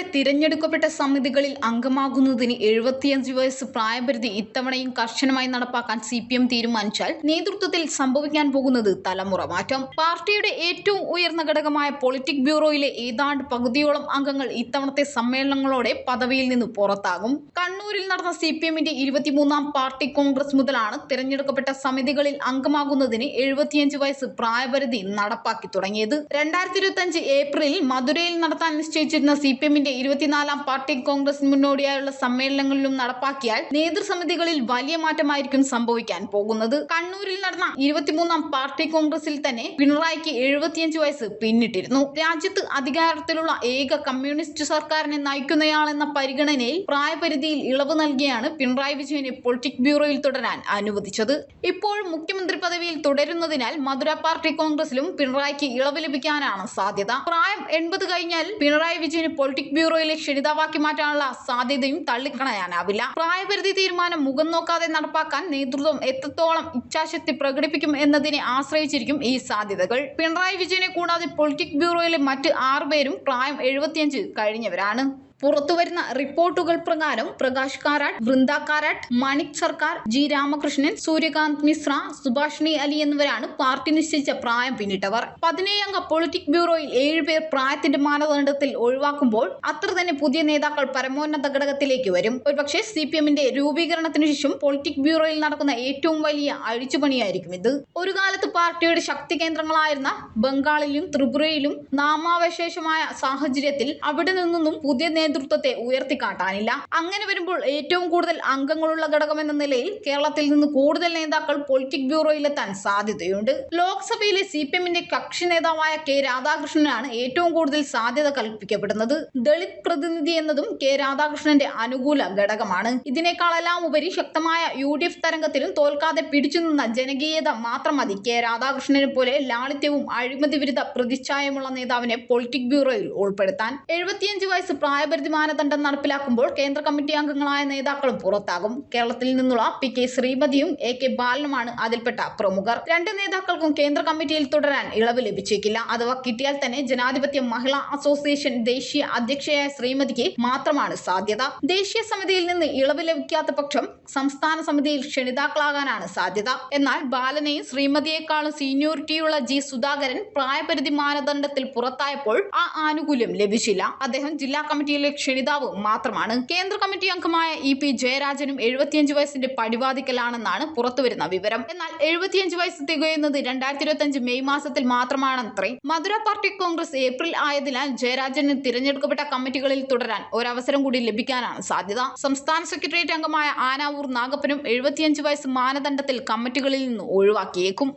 പാർട്ടിയുടെ തിരഞ്ഞെടുക്കപ്പെട്ട സമിതികളിൽ അംഗമാകുന്നതിന് എഴുപത്തിയഞ്ച് വയസ്സ് പ്രായപരിധി ഇത്തവണയും കർശനമായി നടപ്പാക്കാൻ സി പി എം തീരുമാനിച്ചാൽ നേതൃത്വത്തിൽ സംഭവിക്കാൻ പോകുന്നത് തലമുറ മാറ്റം. പാർട്ടിയുടെ ഏറ്റവും ഉയർന്ന ഘടകമായ പൊളിറ്റിക് ബ്യൂറോയിലെ ഏതാണ്ട് പകുതിയോളം അംഗങ്ങൾ ഇത്തവണത്തെ സമ്മേളനങ്ങളോടെ പദവിയിൽ നിന്ന് പുറത്താകും. കണ്ണൂരിൽ നടന്ന സി പി എമ്മിന്റെ ഇരുപത്തിമൂന്നാം പാർട്ടി കോൺഗ്രസ് മുതലാണ് തിരഞ്ഞെടുക്കപ്പെട്ട സമിതികളിൽ അംഗമാകുന്നതിന് എഴുപത്തിയഞ്ച് വയസ്സ് പ്രായപരിധി നടപ്പാക്കി തുടങ്ങിയത്. രണ്ടായിരത്തി ഇരുപത്തിയഞ്ച് ഏപ്രിലിൽ മധുരയിൽ നടത്താൻ നിശ്ചയിച്ചിരുന്ന സി പി എമ്മിന്റെ ഇരുപത്തിനാലാം പാർട്ടി കോൺഗ്രസിന് മുന്നോടിയായുള്ള സമ്മേളനങ്ങളിലും നടപ്പാക്കിയാൽ നേതൃസമിതികളിൽ വലിയ മാറ്റമായിരിക്കും സംഭവിക്കാൻ പോകുന്നത്. കണ്ണൂരിൽ നടന്ന ഇരുപത്തിമൂന്നാം പാർട്ടി കോൺഗ്രസിൽ തന്നെ പിണറായിക്ക് എഴുപത്തിയഞ്ച് വയസ്സ് പിന്നിട്ടിരുന്നു. രാജ്യത്ത് അധികാരത്തിലുള്ള ഏക കമ്മ്യൂണിസ്റ്റ് സർക്കാരിനെ നയിക്കുന്നയാളെന്ന പരിഗണനയിൽ പ്രായപരിധിയിൽ ഇളവ് നൽകിയാണ് പിണറായി വിജയനെ പൊളിറ്റിക് ബ്യൂറോയിൽ തുടരാൻ അനുവദിച്ചത്. ഇപ്പോൾ മുഖ്യമന്ത്രി പദവിയിൽ തുടരുന്നതിനാൽ മധുര പാർട്ടി കോൺഗ്രസിലും പിണറായിക്ക് ഇളവ് ലഭിക്കാനാണ് സാധ്യത. പ്രായം എൺപത് കഴിഞ്ഞാൽ പിണറായി വിജയന് പൊളിറ്റിക് ബ്യൂറോയിലെ ക്ഷണിതാവാക്കി മാറ്റാനുള്ള സാധ്യതയും തള്ളിക്കളയാനാവില്ല. പ്രായപരിധി തീരുമാനം മുഖം നോക്കാതെ നടപ്പാക്കാൻ നേതൃത്വം എത്രത്തോളം ഇച്ഛാശക്തി പ്രകടിപ്പിക്കും എന്നതിനെ ആശ്രയിച്ചിരിക്കും ഈ സാധ്യതകൾ. പിണറായി വിജയനെ കൂടാതെ പൊളിറ്റിക് ബ്യൂറോയിലെ മറ്റ് ആറുപേരും പ്രായം എഴുപത്തിയഞ്ച് കഴിഞ്ഞവരാണ്. പുറത്തുവരുന്ന റിപ്പോർട്ടുകൾ പ്രകാരം പ്രകാശ് കാരാട്ട് വൃന്ദ കാരാട്ട് മാണിക് സർക്കാർ ജി രാമകൃഷ്ണൻ സൂര്യകാന്ത് മിശ്ര സുഭാഷിണി അലി എന്നിവരാണ് പാർട്ടി നിശ്ചയിച്ച പ്രായം പിന്നിട്ടവർ. പതിനേഴംഗ പൊളിറ്റിക് ബ്യൂറോയിൽ ഏഴുപേർ പ്രായത്തിന്റെ മാനദണ്ഡത്തിൽ ഒഴിവാക്കുമ്പോൾ അത്ര തന്നെ പുതിയ നേതാക്കൾ പരമോന്നത ഘടകത്തിലേക്ക് വരും. ഒരുപക്ഷെ സി പി എമ്മിന്റെ രൂപീകരണത്തിനു ശേഷം പൊളിറ്റിക് ബ്യൂറോയിൽ നടക്കുന്ന ഏറ്റവും വലിയ അഴിച്ചുപണിയായിരിക്കും ഇത്. ഒരു കാലത്ത് പാർട്ടിയുടെ ശക്തി കേന്ദ്രങ്ങളായിരുന്ന ബംഗാളിലും ത്രിപുരയിലും നാമാവശേഷമായ സാഹചര്യത്തിൽ അവിടെ നിന്നും പുതിയ നേതൃത്വത്തെ ഉയർത്തിക്കാട്ടാനില്ല. അങ്ങനെ വരുമ്പോൾ ഏറ്റവും കൂടുതൽ അംഗങ്ങളുള്ള ഘടകമെന്ന നിലയിൽ കേരളത്തിൽ നിന്ന് കൂടുതൽ നേതാക്കൾ പൊളിറ്റിക് ബ്യൂറോയിലെത്താൻ സാധ്യതയുണ്ട്. ലോക്സഭയിലെ സി പി എമ്മിന്റെ കക്ഷി നേതാവായ കെ രാധാകൃഷ്ണനാണ് ഏറ്റവും കൂടുതൽ സാധ്യത കൽപ്പിക്കപ്പെടുന്നത്. ദളിത് പ്രതിനിധി എന്നതും കെ രാധാകൃഷ്ണന്റെ അനുകൂല ഘടകമാണ്. ഇതിനേക്കാളെല്ലാം ഉപരി ശക്തമായ യു ഡി എഫ് തരംഗത്തിലും തോൽക്കാതെ പിടിച്ചുനിന്ന ജനകീയത മാത്രം മതി. കെ രാധാകൃഷ്ണനെ പോലെ ലാളിത്യവും അഴിമതി വിരുദ്ധ പ്രതിച്ഛായമുള്ള നേതാവിനെ പൊളിറ്റിക് ബ്യൂറോയിൽ ഉൾപ്പെടുത്താൻ. എഴുപത്തിയഞ്ച് വയസ്സ് പ്രായപരിധി മാനദണ്ഡം നടപ്പിലാക്കുമ്പോൾ കേന്ദ്ര കമ്മിറ്റി അംഗങ്ങളായ നേതാക്കളും പുറത്താകും. കേരളത്തിൽ നിന്നുള്ള പി കെ ശ്രീമതിയും എ കെ ബാലനുമാണ് അതിൽപ്പെട്ട പ്രമുഖർ. രണ്ട് നേതാക്കൾക്കും കേന്ദ്ര കമ്മിറ്റിയിൽ തുടരാൻ ഇളവ് ലഭിച്ചേക്കില്ല. അഥവാ കിട്ടിയാൽ തന്നെ ജനാധിപത്യ മഹിളാ അസോസിയേഷൻ ദേശീയ അധ്യക്ഷയായ ശ്രീമതിക്ക് മാത്രമാണ് സാധ്യത. ദേശീയ സമിതിയിൽ നിന്ന് ഇളവ് ലഭിക്കാത്ത പക്ഷം സംസ്ഥാന സമിതിയിൽ ക്ഷണിതാക്കളാകാനാണ് സാധ്യത. എന്നാൽ ബാലനെയും ശ്രീമതിയെക്കാളും സീനിയോറിറ്റിയുള്ള ജി സുധാകരൻ പ്രായപരിധി മാനദണ്ഡത്തിൽ പുറത്തായപ്പോൾ ആ ആനുകൂല്യം ലഭിച്ചില്ല. അദ്ദേഹം ജില്ലാ കമ്മിറ്റിയിലെ ക്ഷണിതാവ് മാത്രമാണ്. കേന്ദ്ര കമ്മിറ്റി അംഗമായ ഇ പി ജയരാജനും എഴുപത്തിയഞ്ച് വയസ്സിന്റെ പടിവാതിക്കലാണെന്നാണ് പുറത്തുവരുന്ന വിവരം. എന്നാൽ എഴുപത്തിയഞ്ച് വയസ്സ് തികയുന്നത് രണ്ടായിരത്തി ഇരുപത്തി അഞ്ച് മെയ് മാസത്തിൽ മാത്രമാണത്രേ മധുര പാർട്ടി കോൺഗ്രസ് ഏപ്രിൽ ആയതിനാൽ ജയരാജന് തിരഞ്ഞെടുക്കപ്പെട്ട കമ്മിറ്റികളിൽ തുടരാൻ ഒരവസരം കൂടി ലഭിക്കാനാണ് സാധ്യത. സംസ്ഥാന സെക്രട്ടേറിയറ്റ് അംഗമായ ആനാവൂർ നാഗപ്പനും എഴുപത്തിയഞ്ച് വയസ്സ് മാനദണ്ഡത്തിൽ കമ്മിറ്റികളിൽ നിന്ന് ഒഴിവാക്കിയേക്കും.